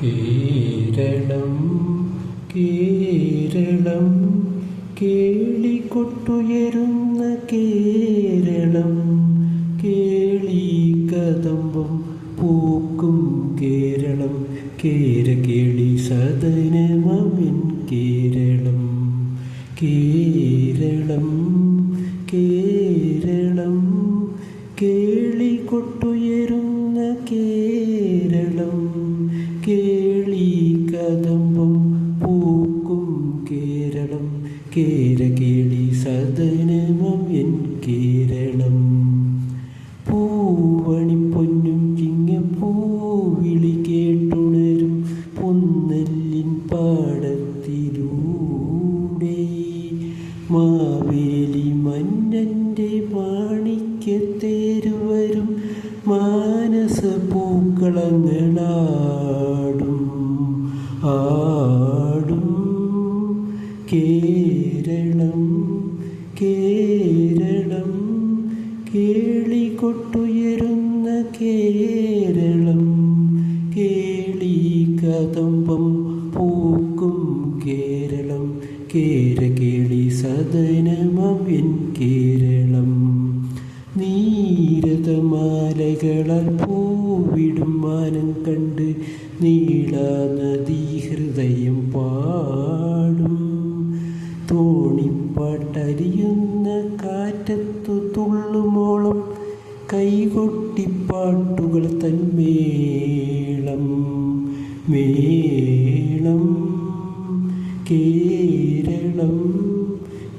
കേരളം കേരളം കേളികൊട്ടുയരുന്ന കേരളം കേളി കദമ്പം പൂക്കും കേരളം കേര കേളി സദനമമിൻ കേരളം കേരളം കേരളം കേര കേളി സദനമം എൻ കേരളം. പൂവണി പൊന്നും ചിങ്ങപ്പൂവിളി കേട്ടുണരും പൊന്നല്ലിൻ പാടത്തിലൂടെ. മാവേലി മന്നന്റെ മാണിക്യത്തേരുവരും മാനസ പൂക്കളങ്ങളാടും കേരളം കേരളം കേളികൊട്ടുയരുന്ന കേരളം കേളി കദമ്പം പൂക്കും കേരളം കേര കേളി സദനമവിൻ കേരളം. നീരതമാലകളാൽ പൂവിടും മാനം കണ്ട് നീളാനദീ ഹൃദയം പാടും തോണിപ്പാട്ടരിയുന്ന കാറ്റത്തു തുള്ളുമോളം കൈകൊട്ടിപ്പാട്ടുകൾ തന്മേളം മേളം കേരളം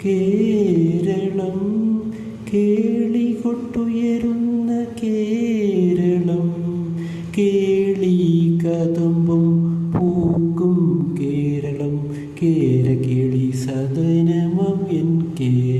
കേരളം കേളികൊട്ടുയരുന്ന കേരളം കേളി പൂക്കും കേരളം കേര കേളി സദനമം എൻ കേരളം